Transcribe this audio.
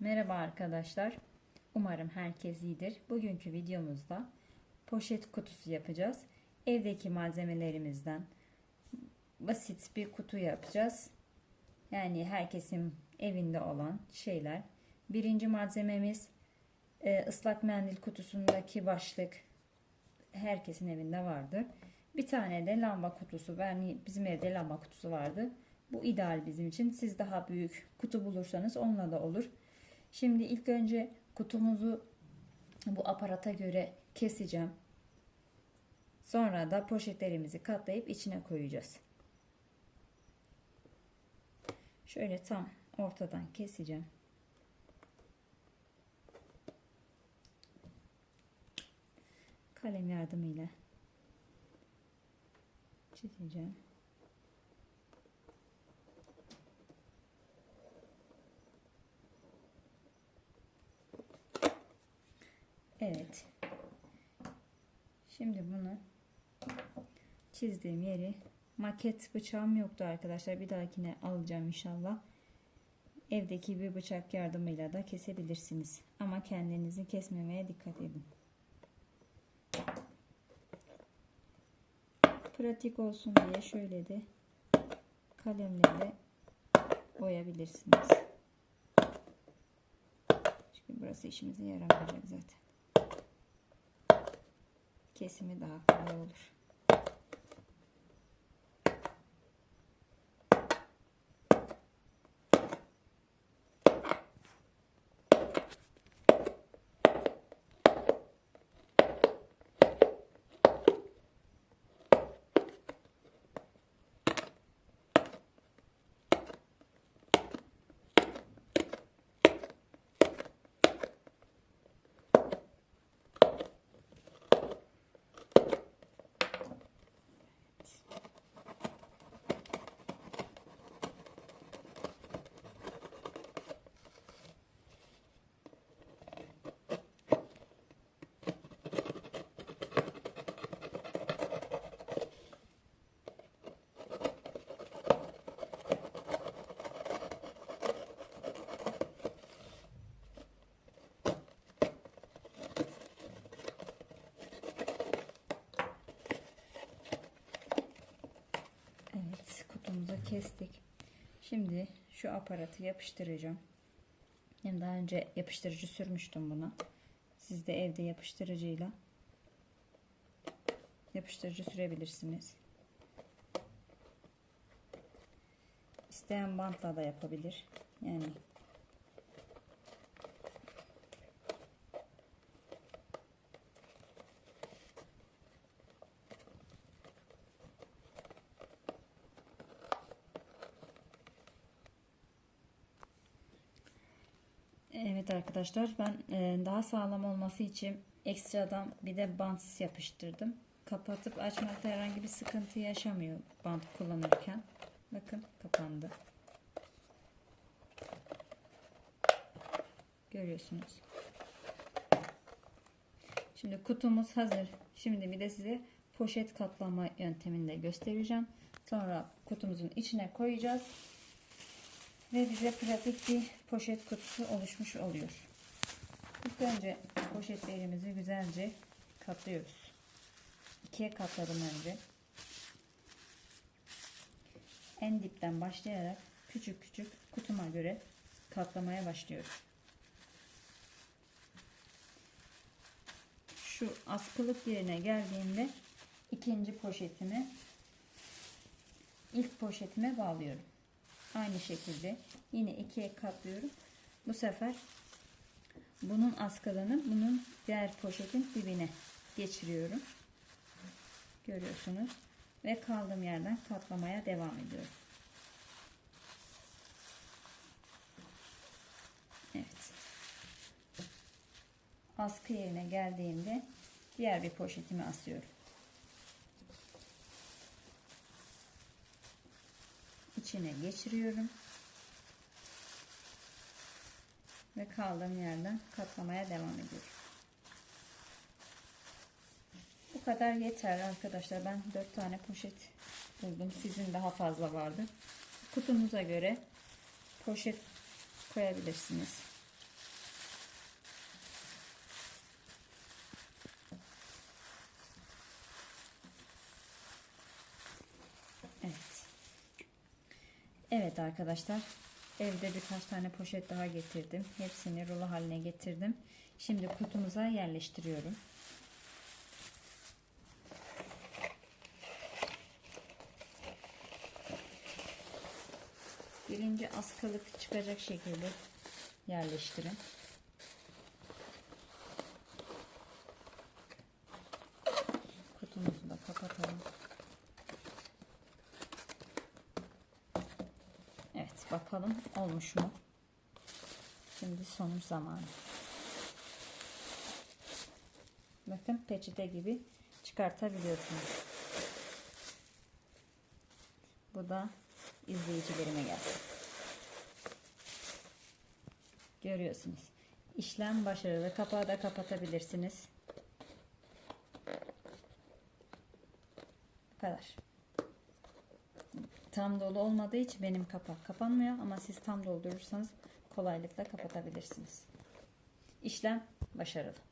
Merhaba arkadaşlar. Umarım herkes iyidir. Bugünkü videomuzda poşet kutusu yapacağız. Evdeki malzemelerimizden basit bir kutu yapacağız. Yani herkesin evinde olan şeyler. Birinci malzememiz e, ıslak mendil kutusundaki başlık. Herkesin evinde vardır. Bir tane de lamba kutusu. Ben bizim evde lamba kutusu vardı. Bu ideal bizim için. Siz daha büyük kutu bulursanız onunla da olur. Şimdi ilk önce kutumuzu bu aparata göre keseceğim. Sonra da poşetlerimizi katlayıp içine koyacağız. Şöyle tam ortadan keseceğim. Kalem yardımıyla çizeceğim. Evet. Şimdi bunu çizdiğim yeri maket bıçağım yoktu arkadaşlar. Bir dahakine alacağım inşallah. Evdeki bir bıçak yardımıyla da kesebilirsiniz. Ama kendinizi kesmemeye dikkat edin. Pratik olsun diye şöyle de kalemle de boyabilirsiniz. Çünkü burası işimize yaramayacak zaten kesimi daha kolay olur. Evet kutumuzu kestik. Şimdi şu aparatı yapıştıracağım. Hem daha önce yapıştırıcı sürmüştüm buna. Siz de evde yapıştırıcıyla yapıştırıcı sürebilirsiniz. İsteyen bantla da yapabilir. Yani Evet arkadaşlar ben e, daha sağlam olması için ekstradan bir de bant yapıştırdım. Kapatıp açmakta herhangi bir sıkıntı yaşamıyor bant kullanırken. Bakın kapandı. Görüyorsunuz. Şimdi kutumuz hazır. Şimdi bir de size poşet katlama yöntemini de göstereceğim. Sonra kutumuzun içine koyacağız ve bize pratik bir poşet kutusu oluşmuş oluyor. İlk önce poşetlerimizi güzelce katlıyoruz. İkiye katladım önce. En dipten başlayarak küçük küçük kutuma göre katlamaya başlıyorum. Şu askılık yerine geldiğimde ikinci poşetimi ilk poşetime bağlıyorum. Aynı şekilde yine ikiye katlıyorum. Bu sefer bunun askılığını bunun diğer poşetin dibine geçiriyorum. Görüyorsunuz. Ve kaldığım yerden katlamaya devam ediyorum. Evet. Askı yerine geldiğimde diğer bir poşetimi asıyorum. İçine geçiriyorum. Ve kaldığım yerden katlamaya devam ediyorum. Bu kadar yeter arkadaşlar. Ben 4 tane poşet buldum. Sizin daha fazla vardı. Kutunuza göre poşet koyabilirsiniz. Evet arkadaşlar evde birkaç tane poşet daha getirdim. Hepsini rulo haline getirdim. Şimdi kutumuza yerleştiriyorum. Birinci askılık çıkacak şekilde yerleştirin. Kutumuzu da kapatalım. Evet bakalım olmuş mu? Şimdi sonuç zamanı. Bakın peçete gibi çıkartabiliyorsunuz. Bu da izleyicilerime gelsin. Görüyorsunuz. İşlem başarılı. Kapağı da kapatabilirsiniz. Bu kadar. Tam dolu olmadığı için benim kapak kapanmıyor ama siz tam doldurursanız kolaylıkla kapatabilirsiniz. İşlem başarılı.